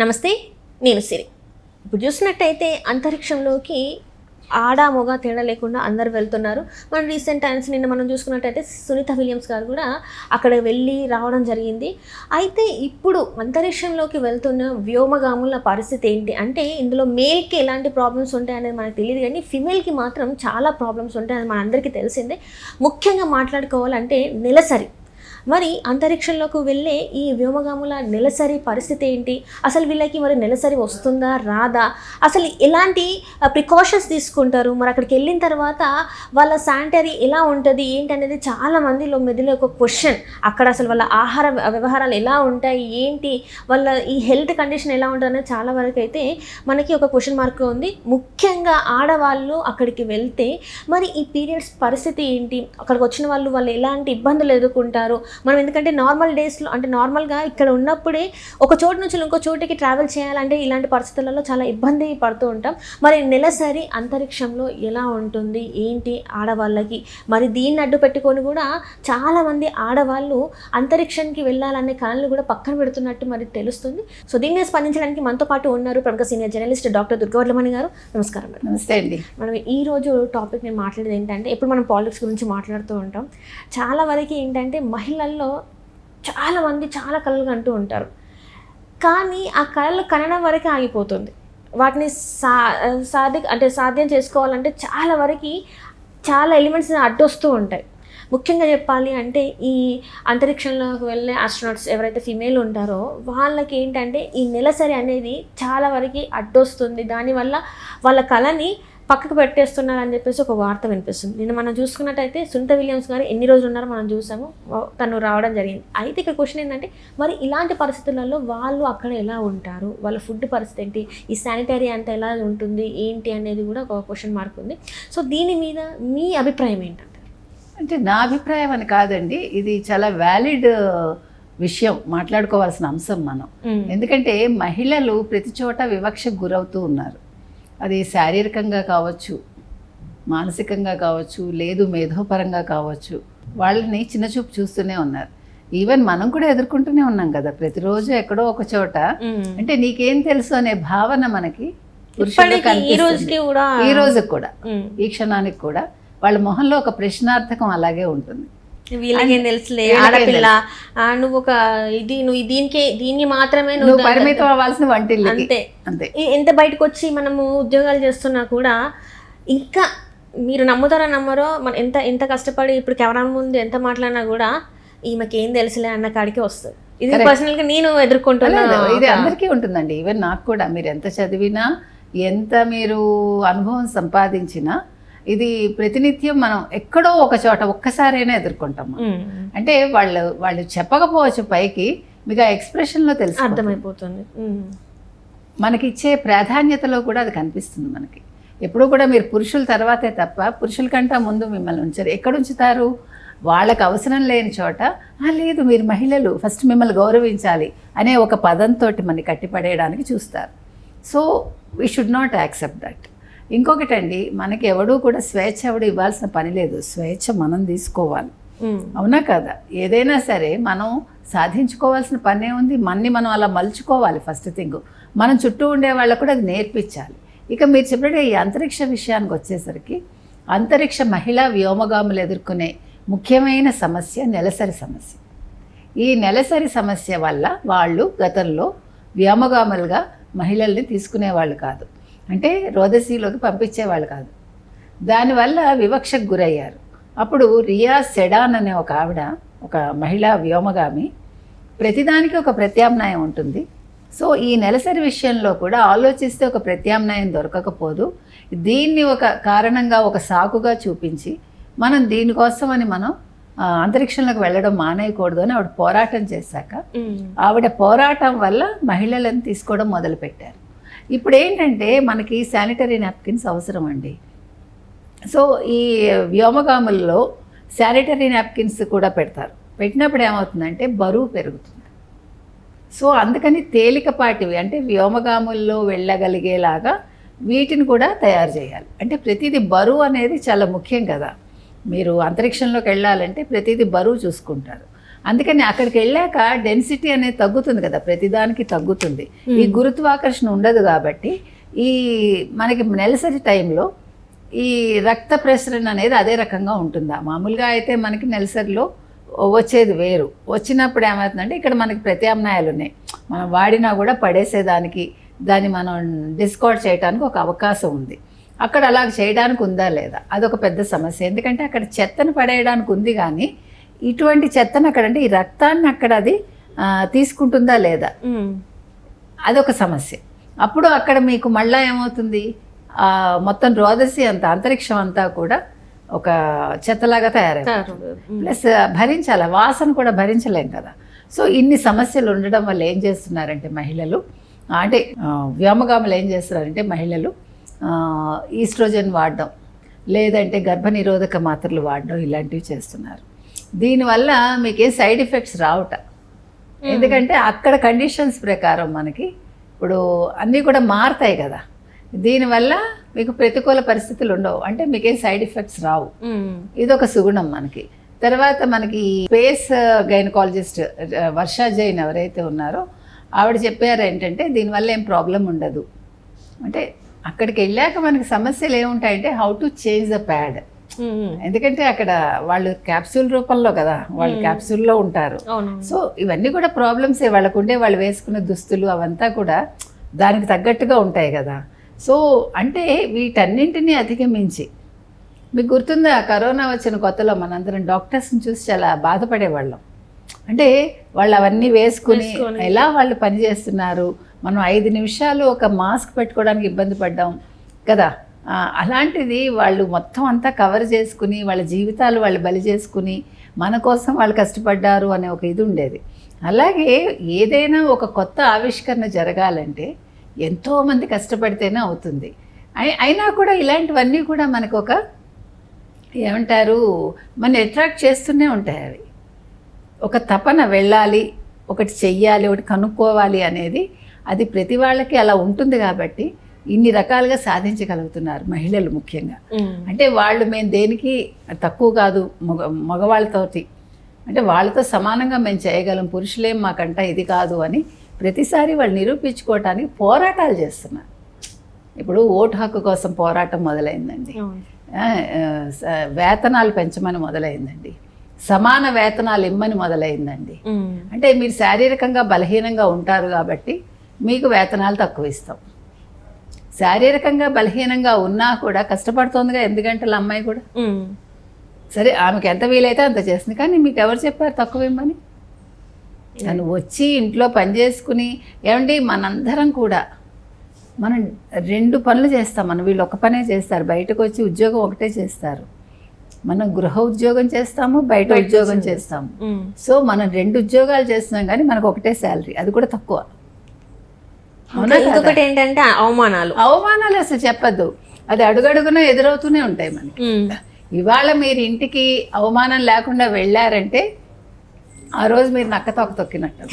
నమస్తే నేను సిరి. ఇప్పుడు చూసినట్టయితే అంతరిక్షంలోకి ఆడ మొగ తేడా లేకుండా అందరు వెళ్తున్నారు. మన రీసెంట్ టైమ్స్ నిన్న మనం చూసుకున్నట్టయితే సునీత విలియమ్స్ గారు కూడా అక్కడ వెళ్ళి రావడం జరిగింది. అయితే ఇప్పుడు అంతరిక్షంలోకి వెళ్తున్న వ్యోమగాముల పరిస్థితి ఏంటి? అంటే ఇందులో మేల్కి ఎలాంటి ప్రాబ్లమ్స్ ఉంటాయనేది మనకు తెలియదు కానీ ఫిమేల్కి మాత్రం చాలా ప్రాబ్లమ్స్ ఉంటాయని మనందరికీ తెలిసిందే. ముఖ్యంగా మాట్లాడుకోవాలంటే నెలసరి. మరి అంతరిక్షంలోకి వెళ్ళే ఈ వ్యోమగాముల నెలసరి పరిస్థితి ఏంటి? అసలు వీళ్ళకి మరి నెలసరి వస్తుందా రాదా? అసలు ఎలాంటి ప్రికాషన్స్ తీసుకుంటారు? మరి అక్కడికి వెళ్ళిన తర్వాత వాళ్ళ శానిటరీ ఎలా ఉంటుంది? ఏంటి అనేది చాలా మందిలో మెదిలో ఒక క్వశ్చన్ అక్కడ అసలు వాళ్ళ ఆహార వ్యవహారాలు ఎలా ఉంటాయి? ఏంటి? వాళ్ళ ఈ హెల్త్ కండిషన్ ఎలా ఉంటుంది అనేది చాలా వరకు అయితే మనకి ఒక క్వశ్చన్ మార్క్ ఉంది. ముఖ్యంగా ఆడవాళ్ళు అక్కడికి వెళ్తే మరి ఈ పీరియడ్స్ పరిస్థితి ఏంటి? అక్కడికి వచ్చిన వాళ్ళు వాళ్ళు ఎలాంటి ఇబ్బందులు ఎదుర్కొంటారు? మనం ఎందుకంటే నార్మల్ డేస్లో అంటే నార్మల్గా ఇక్కడ ఉన్నప్పుడే ఒక చోటు నుంచి ఇంకో చోటికి ట్రావెల్ చేయాలంటే ఇలాంటి పరిస్థితులలో చాలా ఇబ్బంది పడుతూ ఉంటాం. మరి నెలసరి అంతరిక్షంలో ఎలా ఉంటుంది? ఏంటి ఆడవాళ్ళకి? మరి దీన్ని అడ్డు పెట్టుకొని కూడా చాలామంది ఆడవాళ్ళు అంతరిక్షానికి వెళ్ళాలనే కళలు కూడా పక్కన పెడుతున్నట్టు మరి తెలుస్తుంది. సో దీని మీద స్పందించడానికి మనతో పాటు ఉన్నారు ప్రముఖ సీనియర్ జర్నలిస్ట్ డాక్టర్ దుర్గవర్లమణి గారు. నమస్కారం మేడం. నమస్తే అండి. మనం ఈ రోజు టాపిక్ నేను మాట్లాడేది ఏంటంటే ఎప్పుడు మనం పాలిటిక్స్ గురించి మాట్లాడుతూ ఉంటాం. చాలా వరకు ఏంటంటే మహిళల్లో చాలా చాలామంది చాలా కళలు కంటూ ఉంటారు. కానీ ఆ కళలు కనడం వరకే ఆగిపోతుంది. వాటిని సా సాధి అంటే సాధ్యం చేసుకోవాలంటే చాలా వరకు చాలా ఎలిమెంట్స్ అడ్డొస్తూ ఉంటాయి. ముఖ్యంగా చెప్పాలి అంటే ఈ అంతరిక్షంలోకి వెళ్ళే ఆస్ట్రోనాట్స్ ఎవరైతే ఫిమేల్ ఉంటారో వాళ్ళకి ఏంటంటే ఈ నెలసరి అనేది చాలా వరకు అడ్డొస్తుంది. దానివల్ల వాళ్ళ కళని పక్కకు పెట్టేస్తున్నారు అని చెప్పేసి ఒక వార్త వినిపిస్తుంది. నిన్న మనం చూసుకున్నట్టయితే సునీత విలియమ్స్ గారు ఎన్ని రోజులు ఉన్నారో మనం చూసాము. తను రావడం జరిగింది. అయితే ఇక్కడ క్వశ్చన్ ఏంటంటే మరి ఇలాంటి పరిస్థితులలో వాళ్ళు అక్కడ ఎలా ఉంటారు? వాళ్ళ ఫుడ్ పరిస్థితి ఏంటి? ఈ శానిటరీ అంతా ఎలా ఉంటుంది? ఏంటి అనేది కూడా ఒక క్వశ్చన్ మార్క్ ఉంది. సో దీని మీద మీ అభిప్రాయం ఏంటంటే అంటే నా అభిప్రాయం అని కాదండి. ఇది చాలా వ్యాలిడ్ విషయం. మాట్లాడుకోవాల్సిన అంశం మనం. ఎందుకంటే మహిళలు ప్రతి చోట వివక్షకు గురవుతూ ఉన్నారు. అది శారీరకంగా కావచ్చు మానసికంగా కావచ్చు లేదు మేధోపరంగా కావచ్చు వాళ్ళని చిన్నచూపు చూస్తూనే ఉన్నారు ఈవెన్ మనం కూడా ఎదుర్కొంటూనే ఉన్నాం కదా ప్రతిరోజు ఎక్కడో ఒక చోట అంటే నీకేం తెలుసు అనే భావన మనకి ఈ రోజుకి కనిపిస్తుంది. కూడా ఈ రోజుకి కూడా. ఈ క్షణానికి కూడా వాళ్ళ మొహంలో ఒక ప్రశ్నార్థకం అలాగే ఉంటుంది వీళ్ళకేం తెలుసులే ఆడపిల్ల. ఆ, నువ్వు ఒక ఇది నువ్వు దీనికే దీన్ని మాత్రమే నువ్వు పరిమితం అవ్వాల్సిన వంటిల్లు అంతే. అంతే. ఎంత బయటకు వచ్చి మనము ఉద్యోగాలు చేస్తున్నా కూడా ఇంకా మీరు నమ్ముతారో నమ్మరో మన ఎంత ఎంత కష్టపడి ఇప్పుడు కెమెరా ముందు ఎంత మాట్లాడినా కూడా ఈమెకి ఏం తెలుసులే అన్న కాడికి వస్తుంది. ఇది పర్సనల్గా నేను ఎదుర్కొంటున్నా లేదు, ఇది అందరికీ ఉంటుందండి. ఈవెన్ నాకు కూడా మీరు ఎంత చదివినా ఎంత మీరు అనుభవం సంపాదించినా ఇది ప్రతినిత్యం మనం ఎక్కడో ఒక చోట ఒక్కసారైనా ఎదుర్కొంటాం. అంటే వాళ్ళు వాళ్ళు చెప్పకపోవచ్చు పైకి మీకు ఆ ఎక్స్ప్రెషన్లో తెలుసు అర్థమైపోతుంది. మనకిచ్చే ప్రాధాన్యతలో కూడా అది కనిపిస్తుంది మనకి. ఎప్పుడూ కూడా మీరు పురుషుల తర్వాతే తప్ప పురుషుల కంటే ముందు మిమ్మల్ని ఉంచారు. ఎక్కడ ఉంచుతారు వాళ్ళకి అవసరం లేని చోట "ఆ, లేదు మీరు మహిళలు ఫస్ట్ మిమ్మల్ని గౌరవించాలి అనే ఒక పదంతో మనకి కట్టిపడేయడానికి చూస్తారు. So we should not accept that ఇంకొకటండి మనకి ఎవడూ కూడా స్వేచ్ఛ ఎవడు ఇవ్వాల్సిన పని లేదు. స్వేచ్ఛ మనం తీసుకోవాలి. అవునా కదా? ఏదైనా సరే మనం సాధించుకోవాల్సిన పనే ఉంది. మన్ని మనం అలా మలుచుకోవాలి ఫస్ట్ థింగ్ మనం చుట్టూ ఉండే వాళ్ళకు కూడా అది నేర్పించాలి. ఇక మీరు చెప్పినట్టు ఈ అంతరిక్ష విషయానికి వచ్చేసరికి అంతరిక్ష మహిళా వ్యోమగాములు ఎదుర్కొనే ముఖ్యమైన సమస్య నెలసరి సమస్య. ఈ నెలసరి సమస్య వల్ల వాళ్ళు గతంలో వ్యోమగాములుగా మహిళల్ని తీసుకునేవాళ్ళు కాదు. అంటే రోదసీలోకి పంపించేవాళ్ళు కాదు. దానివల్ల వివక్షకు గురయ్యారు. అప్పుడు రియా సెడాన్ అనే ఒక ఆవిడ ఒక మహిళా వ్యోమగామి ప్రతిదానికి ఒక ప్రత్యామ్నాయం ఉంటుంది. సో ఈ నెలసరి విషయంలో కూడా ఆలోచిస్తే ఒక ప్రత్యామ్నాయం దొరకకపోదు. దీన్ని ఒక కారణంగా ఒక సాకుగా చూపించి మనం దీనికోసమని మనం ఆ, అంతరిక్షంలోకి వెళ్ళడం మానేయకూడదు అని ఆవిడ పోరాటం చేశాక. ఆవిడ పోరాటం వల్ల మహిళలను తీసుకోవడం మొదలుపెట్టారు. ఇప్పుడు ఏంటంటే మనకి శానిటరీ నాప్కిన్స్ అవసరం అండి సో ఈ వ్యోమగాముల్లో శానిటరీ నాప్కిన్స్ కూడా పెడతారు. పెట్టినప్పుడు ఏమవుతుందంటే బరువు పెరుగుతుంది. సో అందుకని తేలికపాటివి అంటే వ్యోమగాముల్లో వెళ్ళగలిగేలాగా వీటిని కూడా తయారు చేయాలి. అంటే ప్రతిదీ బరువు అనేది చాలా ముఖ్యం కదా. మీరు అంతరిక్షంలోకి వెళ్ళాలంటే ప్రతిదీ బరువు చూసుకుంటారు. అందుకని అక్కడికి వెళ్ళాక డెన్సిటీ అనేది తగ్గుతుంది కదా ప్రతిదానికి తగ్గుతుంది. ఈ గురుత్వాకర్షణ ఉండదు కాబట్టి ఈ మనకి నెలసరి టైంలో ఈ రక్త ప్రసరణ అనేది అదే రకంగా ఉంటుందా? మామూలుగా అయితే మనకి నెలసరిలో వచ్చేది వేరు. వచ్చినప్పుడు ఏమవుతుందంటే ఇక్కడ మనకి ప్రత్యామ్నాయాలు ఉన్నాయి. మనం వాడినా కూడా పడేసేదానికి దాన్ని మనం డిస్కార్డ్ చేయడానికి ఒక అవకాశం ఉంది. అక్కడ అలా చేయడానికి ఉందా లేదా? అదొక పెద్ద సమస్య. ఎందుకంటే అక్కడ చెత్తను పడేయడానికి ఉంది కానీ ఇటువంటి చెత్తను అక్కడ అంటే ఈ రక్తాన్ని అక్కడ అది తీసుకుంటుందా లేదా. అదొక సమస్య. అప్పుడు అక్కడ మీకు మళ్ళా ఏమవుతుంది? మొత్తం రోదసి అంతా అంతరిక్షం అంతా కూడా ఒక చెత్తలాగా తయారైంది ఉమ్. ప్లస్ భరించాలి. వాసన కూడా భరించలేం కదా. సో ఇన్ని సమస్యలు ఉండడం వల్ల ఏం చేస్తున్నారంటే మహిళలు అంటే వ్యోమగాములు ఏం చేస్తున్నారంటే మహిళలు ఈస్ట్రోజన్ వాడడం లేదంటే గర్భనిరోధక మాత్రలు వాడడం ఇలాంటివి చేస్తున్నారు. దీనివల్ల మీకు ఏ సైడ్ ఎఫెక్ట్స్ రావుట. ఎందుకంటే అక్కడ కండిషన్స్ ప్రకారం మనకి ఇప్పుడు అన్నీ కూడా మారుతాయి కదా. దీనివల్ల మీకు ప్రతికూల పరిస్థితులు ఉండవు. అంటే మీకేం సైడ్ ఎఫెక్ట్స్ రావు. ఇది ఒక సుగుణం మనకి. తర్వాత మనకి స్పేస్ గైనకాలజిస్ట్ వర్షా జైన్ ఎవరైతే ఉన్నారో ఆవిడ చెప్పారు ఏంటంటే దీనివల్ల ఏం ప్రాబ్లం ఉండదు. అంటే అక్కడికి వెళ్ళాక మనకి సమస్యలు ఏముంటాయంటే how to change the pad. ఎందుకంటే అక్కడ వాళ్ళు క్యాప్సూల్ రూపంలో కదా వాళ్ళు క్యాప్సూల్లో ఉంటారు. సో ఇవన్నీ కూడా ప్రాబ్లమ్సే. వాళ్ళకు ఉండే వాళ్ళు వేసుకునే దుస్తులు అవంతా కూడా దానికి తగ్గట్టుగా ఉంటాయి కదా. సో అంటే వీటన్నింటినీ అధిగమించి మీకు గుర్తుందా? కరోనా వచ్చిన కొత్తలో మనందరం డాక్టర్స్ని చూసి చాలా బాధపడేవాళ్ళం. అంటే వాళ్ళు అవన్నీ వేసుకుని ఎలా వాళ్ళు పని చేస్తున్నారు మనం ఐదు నిమిషాలు ఒక మాస్క్ పెట్టుకోవడానికి ఇబ్బంది పడ్డాం కదా. అలాంటిది వాళ్ళు మొత్తం అంతా కవర్ చేసుకుని వాళ్ళ జీవితాలు వాళ్ళు బలి చేసుకుని మన కోసం వాళ్ళు కష్టపడ్డారు అనే ఒక ఇది ఉండేది. అలాగే ఏదైనా ఒక కొత్త ఆవిష్కరణ జరగాలంటే ఎంతోమంది కష్టపడితేనే అవుతుంది. అయినా కూడా ఇలాంటివన్నీ కూడా మనకు ఒక ఏమంటారు మన అట్రాక్ట్ చేస్తూనే ఉంటాయి అవి. ఒక తపన వెళ్ళాలి ఒకటి చెయ్యాలి ఒకటి కనుక్కోవాలి అనేది అది ప్రతి వాళ్ళకి అలా ఉంటుంది కాబట్టి ఇన్ని రకాలుగా సాధించగలుగుతున్నారు మహిళలు ముఖ్యంగా. అంటే వాళ్ళు మేము దేనికి తక్కువ కాదు మగ మగవాళ్ళతోటి. అంటే వాళ్ళతో సమానంగా మేము చేయగలం పురుషులేం మాకంట ఇది కాదు అని ప్రతిసారి వాళ్ళు నిరూపించుకోవటానికి పోరాటాలు చేస్తున్నారు. ఇప్పుడు ఓటు హక్కు కోసం పోరాటం మొదలైందండి. వేతనాలు పెంచమని మొదలైందండి. సమాన వేతనాలు ఇమ్మని మొదలైందండి. అంటే మీరు శారీరకంగా బలహీనంగా ఉంటారు కాబట్టి మీకు వేతనాలు తక్కువ ఇస్తాం. శారీరకంగా బలహీనంగా ఉన్నా కూడా కష్టపడుతోందిగా ఎనిమిది గంటల అమ్మాయి కూడా. సరే ఆమెకి ఎంత వీలైతే అంత చేస్తుంది. కానీ మీకు ఎవరు చెప్పారు తక్కువ ఇమ్మని తను వచ్చి ఇంట్లో పని చేసుకుని ఏమండి మనందరం కూడా మనం రెండు పనులు చేస్తాం. మనం వీళ్ళు ఒక పనే చేస్తారు. బయటకు వచ్చి ఉద్యోగం ఒకటే చేస్తారు. మనం గృహ ఉద్యోగం చేస్తాము బయట ఉద్యోగం చేస్తాము. సో మనం రెండు ఉద్యోగాలు చేస్తున్నాం కానీ మనకు ఒకటే శాలరీ. అది కూడా తక్కువ. ఇంకొకటి ఏంటంటే అవమానాలు. అవమానాలు అసలు చెప్పద్దు. అది అడుగడుగునా ఎదురవుతూనే ఉంటాయి మనకి. ఇవాళ మీరు ఇంటికి అవమానం లేకుండా వెళ్ళారంటే ఆ రోజు మీరు నక్క తొక్క తొక్కినట్టు.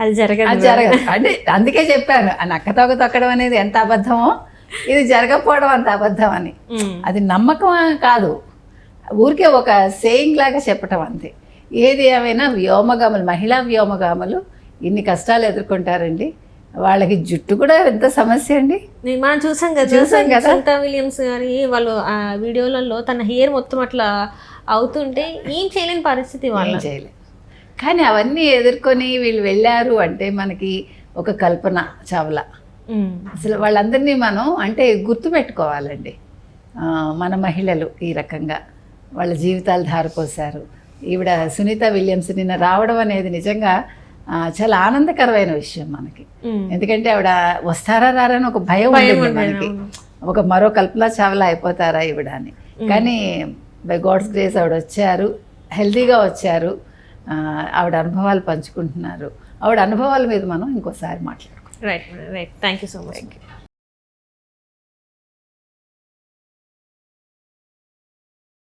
అది జరగదు అది జరగదు. అంటే అందుకే చెప్పాను ఆ నక్క తొక్క తొక్కడం అనేది ఎంత అబద్ధమో ఇది జరగకపోవడం అంత అబద్ధం అని. అది నమ్మకం కాదు. ఊరికే ఒక సేయింగ్ లాగా చెప్పటం అంతే. ఏది ఏమైనా వ్యోమగాములు మహిళా వ్యోమగాములు ఇన్ని కష్టాలు ఎదుర్కొంటారండి. వాళ్ళకి జుట్టు కూడా ఎంత సమస్య అండి. నేను మనం చూసాం కదా చూసాం కదా. సునీత విలియమ్స్ గారి వాళ్ళు ఆ వీడియోలలో తన హెయిర్ మొత్తం అట్లా అవుతుంటే ఏం చేయలేని పరిస్థితి వాళ్ళ. చేయలేదు కానీ అవన్నీ ఎదుర్కొని వీళ్ళు వెళ్ళారు అంటే మనకి ఒక కల్పన చావ్లా. అసలు వాళ్ళందరినీ మనం అంటే గుర్తుపెట్టుకోవాలండి. మన మహిళలు ఈ రకంగా వాళ్ళ జీవితాలు ధారపోశారు. ఈవిడ సునీత విలియమ్స్ నిన్న రావడం అనేది నిజంగా చాలా ఆనందకరమైన విషయం మనకి. ఎందుకంటే ఆవిడ వస్తారా రారని ఒక భయం ఉండేది, మనకి. ఒక మరో కల్పన చావలా అయిపోతారా ఈవిడ అని. కానీ బై గాడ్స్ గ్రేస్ ఆవిడ వచ్చారు హెల్తీగా వచ్చారు. ఆవిడ అనుభవాలు పంచుకుంటున్నారు. ఆవిడ అనుభవాల మీద మనం ఇంకోసారి మాట్లాడుకుంటాం right right thank you so much